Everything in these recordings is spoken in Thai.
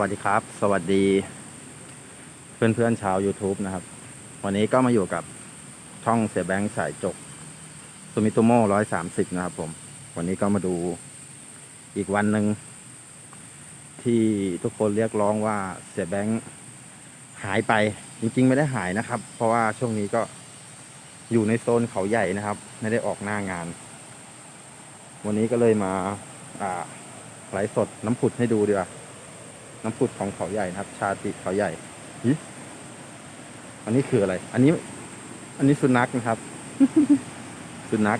วัสดีครับ สวัสดี เพื่อนเพื่อนๆชาว YouTube นะครับ วันนี้ก็มาอยู่กับช่องเสียแบงค์สายจกซูมิโตโม่ร้อยสามสิบนะครับ ผม วันนี้ก็มาดูอีกวันหนึ่งที่ทุกคนเรียกร้องว่าเสียแบงค์หายไป จริง ๆ ไม่ได้หายนะครับ เพราะว่าช่วงนี้ก็อยู่ในโซนเขาใหญ่นะครับ ไม่ได้ออกหน้างาน วันนี้ก็เลยมาอ่าไลฟ์สดน้ำผุดให้ดูดีกว่า น้ำผุดของเขาใหญ่นะครับ ชาติเขาใหญ่หิอันนี้คืออะไร อันนี้ อันนี้สุนัขนะครับ สุนัข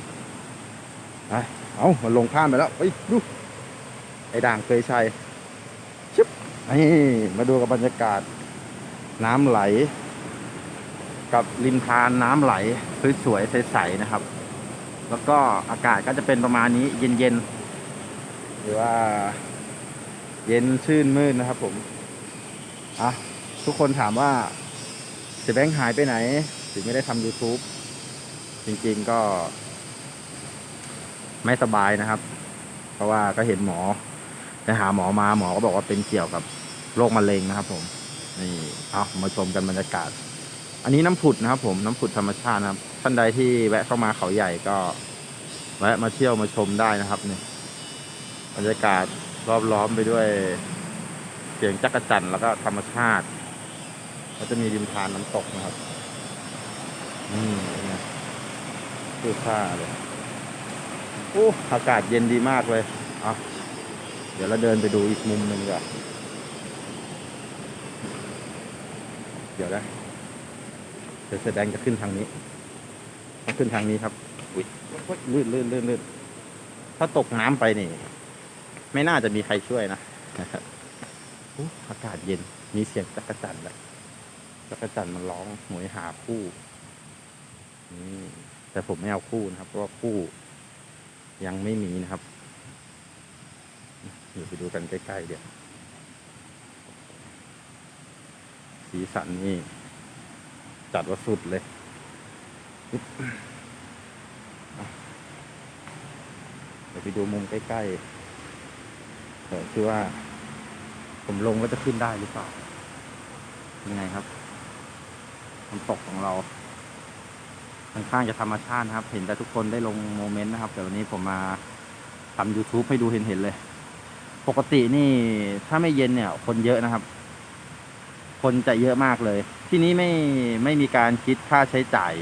อะเอามันลงข้ามไปแล้วเฮ้ยดูไอ้ด่างเคยชัยชิบนี่มาดูกับบรรยากาศ น้ำไหล กับริมทานน้ำไหลสวยๆใสๆนะครับ แล้วก็อากาศก็จะเป็นประมาณนี้ เย็นๆหรือว่า เย็นชื่นมื่นนะครับผมอะทุกคนถามว่าเสียแบงค์หายไปไหน ถึงไม่ได้ทำ YouTube จริงๆก็ ไม่สบายนะครับ เพราะว่าก็เห็นหมอไปหาหมอมาหมอก็บอกว่าเป็นเกี่ยวกับโรคมะเร็งนะครับผมนี่เอามาชมกันบรรยากาศ อันนี้น้ำผุดนะครับ ผมน้ำผุดธรรมชาตินะครับ ท่านใดที่แวะเข้ามาเขาใหญ่ก็แวะมาเที่ยวมาชมได้นะครับนี่บรรยากาศ รอบล้อมไปด้วยเสียงจักรจันแล้วก็ธรรมชาติก็จะมีริมทานน้ำตกนะครับอืมเป็นไงคือค่าเลยโอ้อากาศเย็นดีมากเลยเอาเดี๋ยวเราเดินไปดูอีกมุมหนึ่งกว่าเดี๋ยวนะเดี๋ยวแสดงจะขึ้นทางนี้ต้องขึ้นทางนี้ครับ อุ้ยอุ๊ยลื่นลื่นลื่นลื่นถ้าตกน้ำไปนี่ ไม่น่าจะมีใครช่วยนะนะครับอู้อากาศเย็นมีเสียงจักรจั่นเลยจักรจั่นมันร้องหวยหาคู่นี่แต่ผมไม่เอาคู่นะครับ เพราะว่าคู่ ยังไม่มีนะครับเดี๋ยวไปดูกันใกล้ๆเดี๋ยวสีสันนี่ จัดว่าสุดเลยอุ๊บอะเดี๋ยวไปดูมุมใกล้ๆ เออคือว่า ผมลงแล้วจะขึ้นได้หรือเปล่ายังไงครับน้ำตกของเราค่อนข้างจะธรรมชาตินะครับ เห็นแต่ทุกคนได้ลงโมเมนต์นะครับแต่วันนี้ผมมาทำ YouTube ให้ดูเห็นเห็นๆเลย ปกตินี่ถ้าไม่เย็นเนี่ย คนเยอะนะครับ คนจะเยอะมากเลย ที่นี้ไม่ไม่มีการคิดค่าใช้จ่าย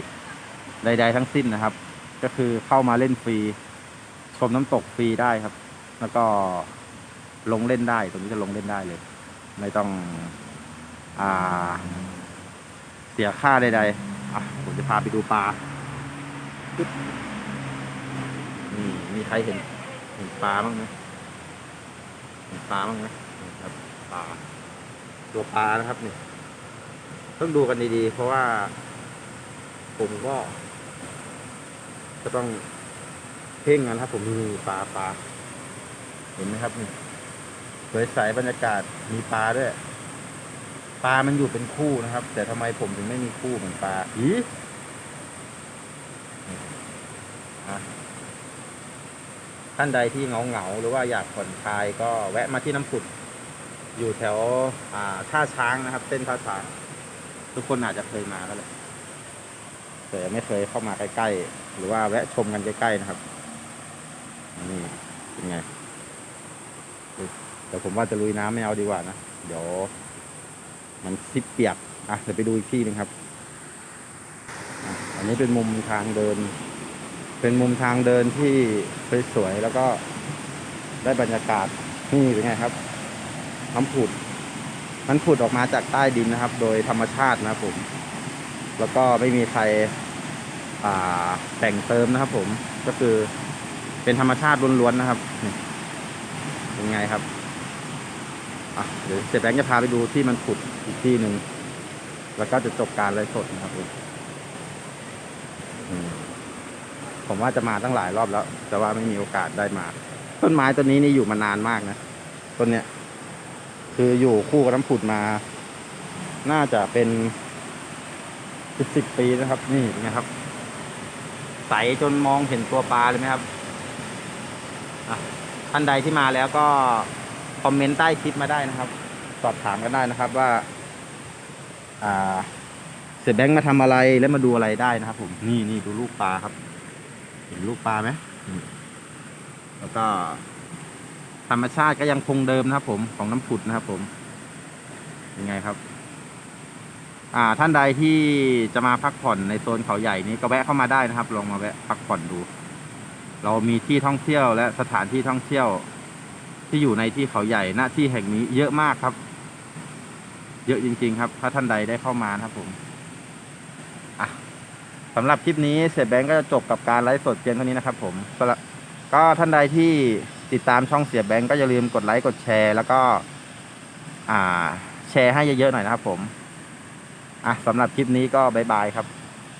ใด ๆ ทั้งสิ้นนะครับ ก็คือเข้ามาเล่นฟรี ชมน้ำตกฟรีได้ครับ แล้วก็ ลงเล่นได้ ตรงนี้จะลงเล่นได้เลย ไม่ต้องอ่า เสียค่าใดๆอะผมจะพาไปดูปลาปึ๊บนี่มีใครเห็นเห็นปลาบ้างไหมเห็นปลาบ้างไหมครับปลาตัวปลานะครับนี่ต้องดูกันดีๆ เพราะว่า ผมก็จะต้องเพ่งกันครับ ผมมีปลาปลาเห็นไหมครับนี่ วยใสบรรยากาศมีปลาด้วย ปลามันอยู่เป็นคู่นะครับ แต่ทำไมผมถึงไม่มีคู่เหมือนปลาอีอะท่านใดที่เงาเงาๆหรือว่าอยากผ่อนคลายก็แวะมาที่น้ำผุด อยู่แถวอ่าท่าช้างนะครับ เส้นท่าช้าง ทุกคนอาจจะเคยมาก็เลยแต่ไม่เคยเข้ามาใกล้ๆหรือว่าแวะชมกันใกล้ๆนะครับนี่เป็นไง แต่ผมว่าจะลุยน้ำไม่เอาดีกว่านะ เดี๋ยว มันซิปเปียก อะเดี๋ยวไปดูอีกที่หนึงครับ อันนี้เป็นมุมทางเดิน เป็นมุมทางเดินที่สวยๆแล้วก็ได้บรรยากาศนี่เป็นไงครับน้ำผุด มันผุดออกมาจากใต้ดินนะครับ โดยธรรมชาตินะครับผม แล้วก็ไม่มีใครอ่าแต่งเติมนะครับผมก็คือเป็นธรรมชาติล้วนๆนะครับเป็นไงครับ อะเดี๋ยวเสร็จแบงค์จะพาไปดูที่มันผุดอีกที่หนึ่ง แล้วก็จะจบการไลฟ์สดนะครับผมผมว่าจะมาตั้งหลายรอบแล้ว แต่ว่าไม่มีโอกาสได้มา ต้นไม้ต้นนี้นี่อยู่มานานมากนะต้นเนี้ย คืออยู่คู่กับน้ำผุดมา น่าจะเป็นสิบสิบปีนะครับ นี่นไงครับ ใสจนมองเห็นตัวปลาเลยไหมครับอะท่านใดที่มาแล้วก็ คอมเมนต์ใต้คลิปมาได้นะครับ สอบถามกันได้นะครับว่า อ่า เสียแบงค์มาทำอะไรแล้วมาดูอะไรได้นะครับ ผมนี่นี่ดูลูกปลาครับ เห็นลูกปลาไหมแล้วก็ ธรรมชาติก็ยังคงเดิมนะครับ ผมของน้ำผุดนะครับ ผมยังไงครับ อ่า ท่านใดที่จะมาพักผ่อนในโซนเขาใหญ่นี้ก็แวะเข้ามาได้นะครับ ลองมาแวะพักผ่อนดู เรามีที่ท่องเที่ยวและสถานที่ท่องเที่ยว ที่อยู่ในที่เขาใหญ่หน้าที่แห่งนี้เยอะมากครับ เยอะจริง ๆ ครับ ถ้าท่านใดได้เข้ามานะครับผมอะสำหรับคลิปนี้เสร็จแบงก์ก็จะจบกับการไลฟ์สดเพียงเท่านี้นะครับ ผมสำหรับก็ท่านใดที่ติดตามช่องเสียแบงก์ก็อย่าลืมกดไลค์กดแชร์ แล้วก็ อ่า แชร์ให้เยอะๆหน่อยนะครับ ผมอะสำหรับคลิปนี้ก็บายบายครับ